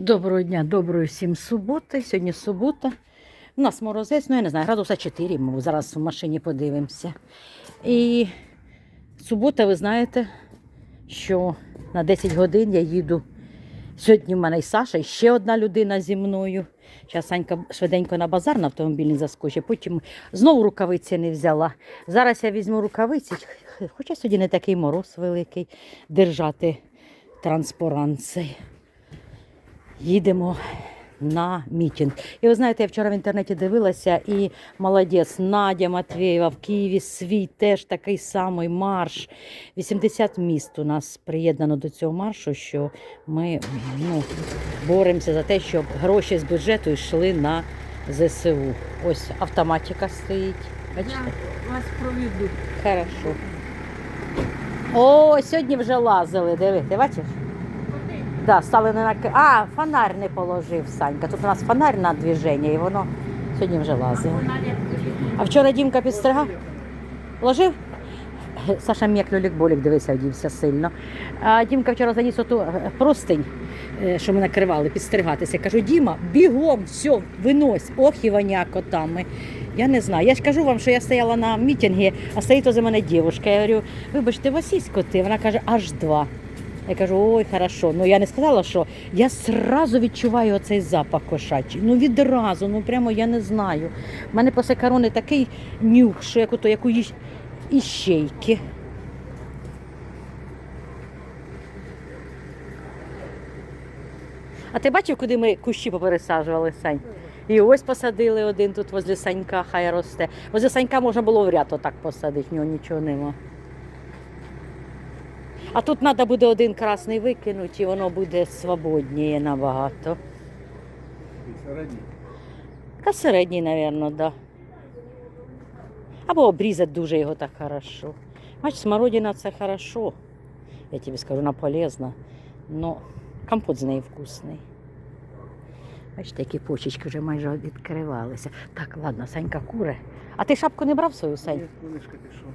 Доброго дня, доброї всім суботи. Сьогодні субота. У нас морозець, ну я не знаю, градуса 4, мабуть, зараз в машині подивимося. І субота, ви знаєте, що на 10 годин я їду. Сьогодні в мене і Саша, і ще одна людина зі мною. Зараз Санька швиденько на базар на автомобільний заскочить, потім знову рукавиці не взяла. Зараз я візьму рукавиці, хоча сьогодні не такий мороз великий, держати транспарант цей їдемо на мітинг. І ви знаєте, я вчора в інтернеті дивилася, і молодець Надя Матвєєва в Києві свій теж такий самий марш. 80 міст у нас приєднано до цього маршу, що ми ну, боремося за те, щоб гроші з бюджету йшли на ЗСУ. Ось автоматика стоїть. Бачите? Вас проведу. Хорошо. О, сьогодні вже лазили, Дивити, бачиш? Да, стали не на А, фонарь не положив Санька. Тут у нас фонарь на движення, і воно сьогодні вже лазило. А вчора Дімка підстригав? Ложив? Саша м'як люлік болік дивися, одівся сильно. А Дімка вчора заніс оту е, простинь, е, що ми накривали, підстригатися. Я кажу, Діма, бігом, все, винось, ох і воняко там. Я не знаю. Я ж кажу вам, що я стояла на мітингі, а стоїть за мене дівчинка. Я говорю, вибачте, у вас є коти? Вона каже, аж два. Я кажу, ой, хорошо. Ну я не сказала, що я сразу відчуваю оцей запах кошачий. Ну відразу, ну прямо я не знаю. У мене після корони такий нюх, що як ото, як у іщейки. А ти бачив, куди ми кущі попересаджували, Сань? І ось посадили один тут возле Санька, хай росте. Возле Санька можна було в ряд отак посадити, в нього нічого нема. А тут треба буде один красний викинути, і воно буде свободніє набагато. Та середній, мабуть, да. Або обрізати дуже його так хорошо. Бач, смородина це хорошо. Я тобі скажу, вона полезна. Но компот з неї вкусний. Бачите, які почечки вже майже відкривалися. Так, ладно, Санька куре. А ти шапку не брав свою, Сань? Колишка пішов.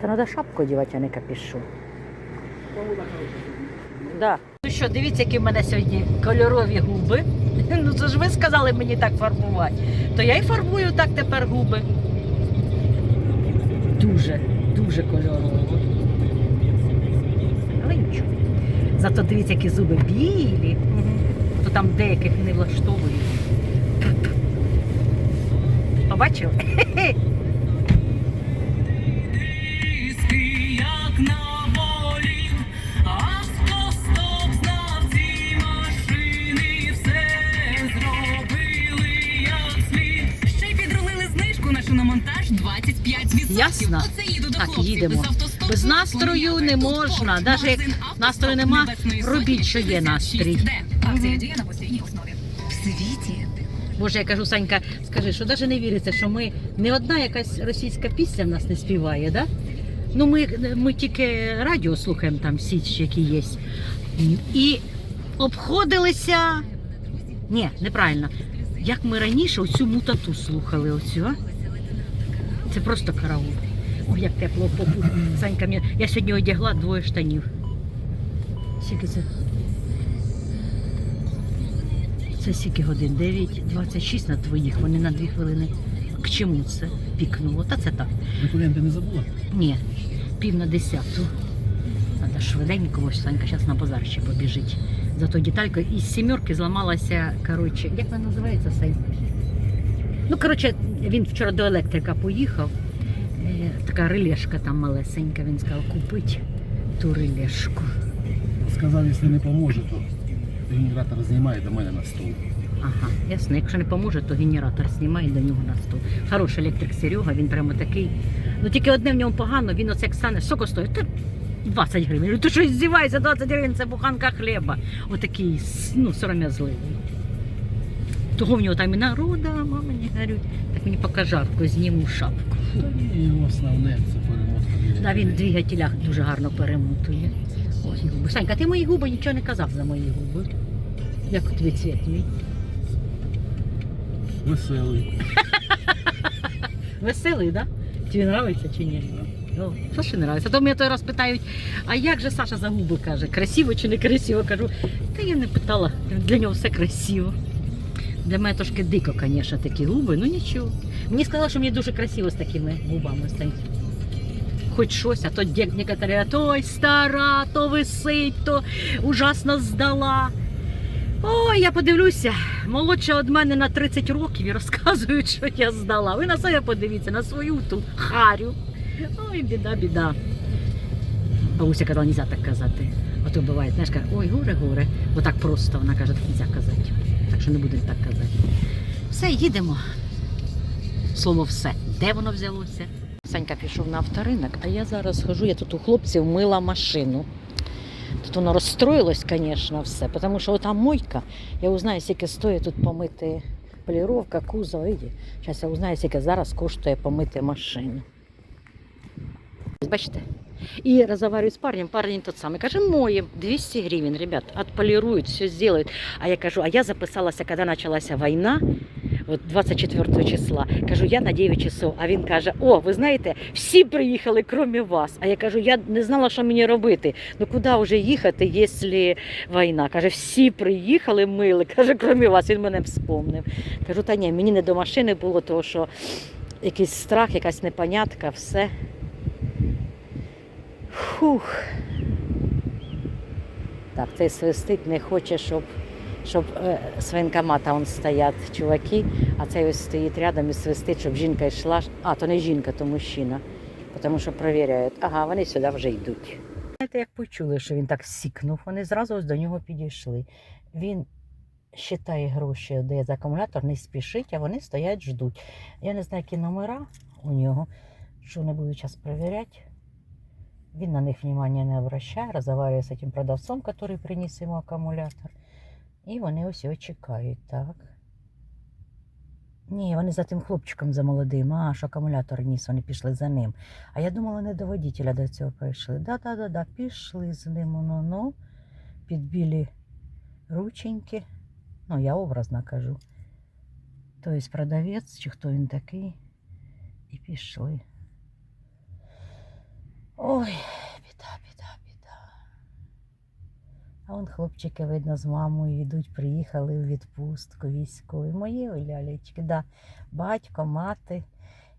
Та треба шапку одягати, а не капюшон. Да. Ну що, дивіться, які в мене сьогодні кольорові губи. Ну це ж ви сказали мені так фарбувати. То я й фарбую так тепер губи. Дуже, дуже кольорово. Але нічого. Зато дивіться, які зуби білі. То там деяких не влаштовують. Побачив? Ясно. Так, їдемо. Без, настрою не можна. Даже як настрою нема, робіть, що є настрій. Акція діє на постійній основі. В світі Боже, я кажу, Санька, скажи, що навіть не віриться, що ми не одна якась російська пісня в нас не співає, да? Ну, ми, ми тільки радіо слухаємо там січ, які є. І обходилися. Ні, неправильно. Як ми раніше оцю мутату слухали, оцю, а? Це просто караул. Ой, як тепло попу. Санька, мені... я сьогодні одягла двоє штанів. Скільки це? Це скільки годин? 9.26 на твоїх, вони на 2 хвилини. К чому це пікнуло? Та це так. Документи не забула? Ні, пів на десяту. Треба швиденько, бо Санька зараз на базар ще побіжить. Зато деталька із сімерки зламалася, коротше, як вона називається Сань? Ну, коротше, він вчора до електрика поїхав. Е, Така релешка там малесенька, він сказав, купить ту релешку. Сказав, якщо не поможе, то генератор знімає до мене на стол. Ага, ясно. Якщо не поможе, то генератор знімає до нього на стол. Хороший електрик Серега, він прямо такий. Ну тільки одне в ньому погано, він оце як стане, скільки стоїть? Та 20 гривень. Ти що здіваєшся, 20 гривень це буханка хліба. Отакий, ну, сором'язливий. Того в нього там і народа, мама не говорю. Так мені поки жарко, зніму шапку. Та ні, його основне це перемотка. Да, він двигателя дуже гарно перемотує. Ось губи. Санька, ти мої губи нічого не казав за мої губи. Як тобі цвіт мій? Веселий. Веселий, так? Да? Тобі подобається чи ні? Да. О, Саші не нравиться. То мене той раз питають, а як же Саша за губи каже, красиво чи не красиво? Кажу, та я не питала, для нього все красиво. Для мене трошки дико, звісно, такі губи, ну нічого. Мені сказали, що мені дуже красиво з такими губами стать. Хоч щось, а то некоторі, а той стара, то висить, то ужасно здала. Ой, я подивлюся, молодша від мене на 30 років і розказують, що я здала. Ви на себе подивіться, на свою ту харю. Ой, біда, біда. Бабуся казала, нельзя так казати. А то буває, знаєш, каже, ой, горе, горе. Отак просто вона каже, так нельзя казати. Так що не будемо так казати. Все, їдемо. Слово все. Де воно взялося? Санька пішов на авторинок, а я зараз хожу, я тут у хлопців мила машину. Тут воно розстроїлось, звісно, все, тому що ота мойка, я узнаю, скільки стоїть тут помити поліровка, кузов. Зараз я узнаю, скільки зараз коштує помити машину. Бачите? И разговариваю с парнем, парень тот самый. Каже, моем 200 гривен, ребят, отполируют, все сделают. А я кажу, а я записалась, когда началась война, от 24 числа. Кажу, я на 9 часов. А він каже: О, ви знаєте, всі приїхали, крім вас. А я кажу, я не знала, що мені робити. Ну куди вже їхати, якщо війна? Каже, всі приїхали, мили. Каже, крім вас. Він мене вспомнив. Кажу, та ні, мені не до машини було, тому що якийсь страх, якась непонятка, все. Фух. Так, цей свистить не хоче, щоб, щоб е, з воєнкомата он стоять чуваки, а цей ось стоїть рядом і свистить, щоб жінка йшла. А, то не жінка, то мужчина. Тому що перевіряють. Ага, вони сюди вже йдуть. Знаєте, як почули, що він так сікнув, вони зразу ось до нього підійшли. Він считає гроші, дає за акумулятор, не спішить, а вони стоять, ждуть. Я не знаю, які номера у нього, що вони будуть зараз перевіряти. Він на них внимания не обращає, розмовляє з цим продавцом, який приніс йому акумулятор. І вони ось його чекають, так. Ні, вони за тим хлопчиком за молодим, а що акумулятор ніс, вони пішли за ним. А я думала, не до водителя до цього прийшли. Да-да-да, пішли з ним, ну ну, під білі рученьки. Ну, я образно кажу. Тобто продавець, чи хто він такий, і пішли. Ой, біда, біда, біда. А он хлопчики, видно, з мамою йдуть, приїхали у відпустку військові. Мої ой, лялечки, да. Батько, мати.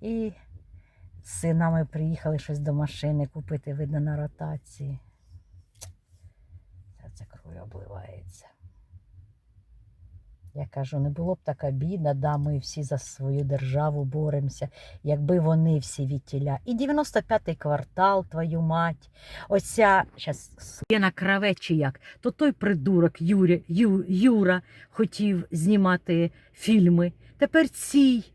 І з синами приїхали щось до машини купити, видно, на ротації. Серце кров'ю обливається. Я кажу, не було б така біда, да, ми всі за свою державу боремося, якби вони всі відтіля. І 95-й квартал, твою мать. Оця щас на краве чи як, то той придурок Юрі, Ю, Юра хотів знімати фільми. Тепер цій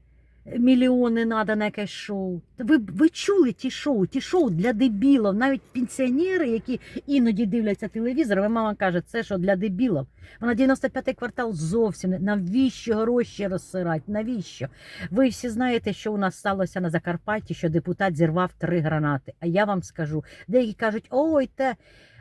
мільйони треба на якесь шоу. Ви, ви чули ті шоу, ті шоу для дебілів, навіть пенсіонери, які іноді дивляться телевізор, ви мама каже, це що для дебілів. Вона 95-й квартал зовсім не навіщо гроші розсирати? Навіщо? Ви всі знаєте, що у нас сталося на Закарпатті, що депутат зірвав три гранати. А я вам скажу, деякі кажуть, ой, те.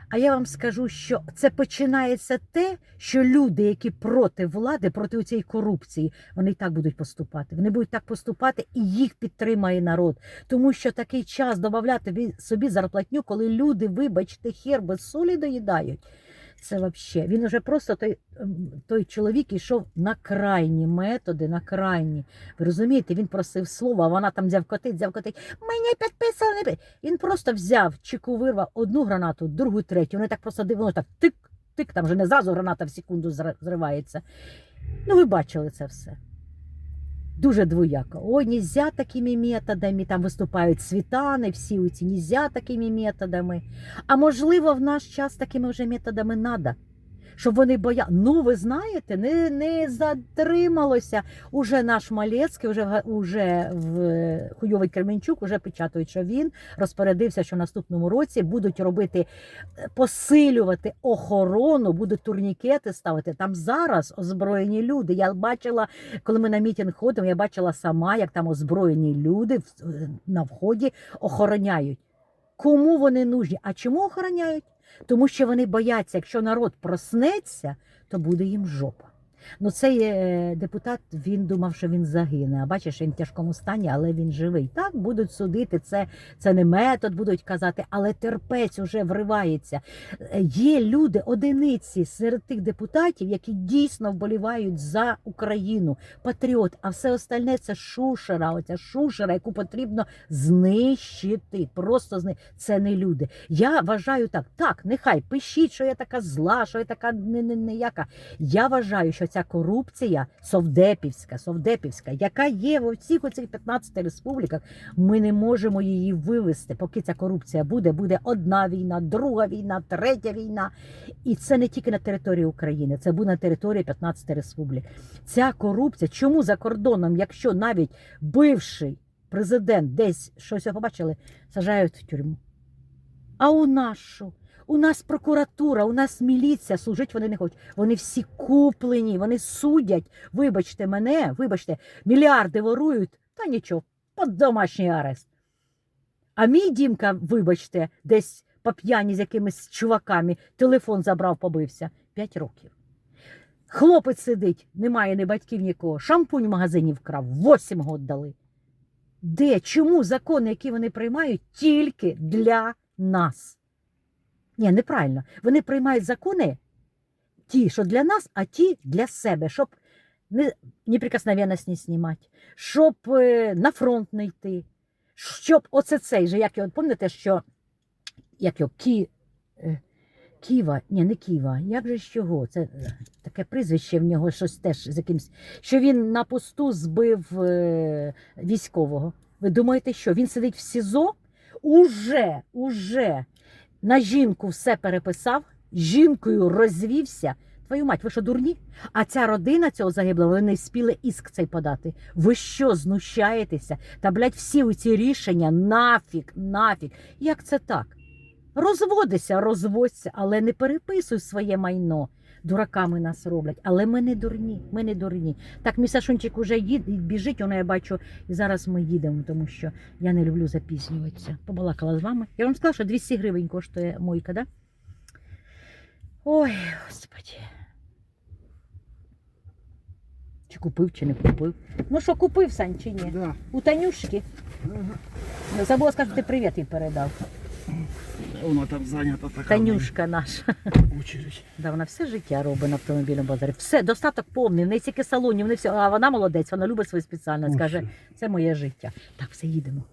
А я вам скажу, що це починається те, що люди, які проти влади, проти цієї корупції, вони і так будуть поступати. Вони будуть так поступати, і їх підтримає народ. Тому що такий час додати собі зарплатню, коли люди, вибачте, хер без солі доїдають. Це взагалі. Він уже просто той, ем, той чоловік йшов на крайні методи, на крайні. Ви розумієте, він просив слова, а вона там дзявкотить, дзявкотить. Мені підписали. не підписали. Він просто взяв, чеку вирвав одну гранату, другу, третю. Вони так просто дивно, так тик, тик, там вже не зразу граната в секунду зривається. Ну, ви бачили це все. Дуже двояко. Ой, нельзя такими методами, там виступають світани, всі ці нельзя такими методами. А можливо, в наш час такими вже методами надо. Щоб вони боя... Ну, ви знаєте, не, не затрималося. Уже наш Малецький, уже, уже в Хуйовий Кременчук уже печатають, що він розпорядився, що в наступному році будуть робити, е, посилювати охорону, будуть турнікети ставити. Там зараз озброєні люди. Я бачила, коли ми на мітинг ходимо, я бачила сама, як там озброєні люди е, на вході охороняють. Кому вони нужні? А чому охороняють? Тому що вони бояться, якщо народ проснеться, то буде їм жопа. Ну, цей е, депутат він думав, що він загине. А бачиш, він в тяжкому стані, але він живий. Так будуть судити. Це, це не метод, будуть казати, але терпець уже вривається. Е, Є люди, одиниці серед тих депутатів, які дійсно вболівають за Україну, патріот. А все остальне це шушера. Оця шушера, яку потрібно знищити. Просто зни... це не люди. Я вважаю так. Так, нехай пишіть, що я така зла, що я така ніяка. Я вважаю, що ця корупція совдепівська, совдепівська, яка є в усіх оцих 15 республіках, ми не можемо її вивести. Поки ця корупція буде, буде одна війна, друга війна, третя війна. І це не тільки на території України, це буде на території 15 республік. Ця корупція, чому за кордоном, якщо навіть бивший президент десь щось побачили, сажають в тюрму. А у що? У нас прокуратура, у нас міліція, служить вони не хочуть. Вони всі куплені, вони судять. Вибачте мене, вибачте, мільярди ворують, та нічого, під домашній арест. А мій Дімка, вибачте, десь по п'яні з якимись чуваками, телефон забрав, побився. П'ять років. Хлопець сидить, немає ні батьків нікого. Шампунь в магазині вкрав, восім год дали. Де? Чому закони, які вони приймають, тільки для нас? Ні, неправильно. Вони приймають закони ті, що для нас, а ті для себе, щоб не, неприкосновенність не знімати, щоб е, на фронт не йти, щоб оце цей же, як його, пам'ятаєте, що як його, Кі, е, Ківа, ні, не Ківа, як же з чого? Це е, таке прізвище в нього щось теж з якимсь, що він на посту збив е, військового. Ви думаєте, що він сидить в СІЗО? Уже, уже на жінку все переписав, жінкою розвівся. Твою мать, ви що дурні? А ця родина цього загиблого, вони не спіли іск цей подати. Ви що, знущаєтеся? Та, блядь, всі ці рішення нафіг, нафіг. Як це так? Розводися, розводься, але не переписуй своє майно. Дураками нас роблять, але ми не дурні, ми не дурні. Так, мій Сашунчик уже їд, біжить, воно я бачу, і зараз ми їдемо, тому що я не люблю запізнюватися. Побалакала з вами. Я вам сказала, що 200 гривень коштує мойка, да? Ой, господі. Чи купив, чи не купив. Ну що, купив, Сань, чи ні? Да. У Танюшки. Забула сказати, привіт їй передав. Вона там зайнята така. Танюшка наша. Очередь. Да, вона все життя робить на автомобільному базарі. Все, достаток повний, в неї стільки салонів, не все. А вона молодець, вона любить свою спеціальність. Каже, це моє життя. Так, все їдемо.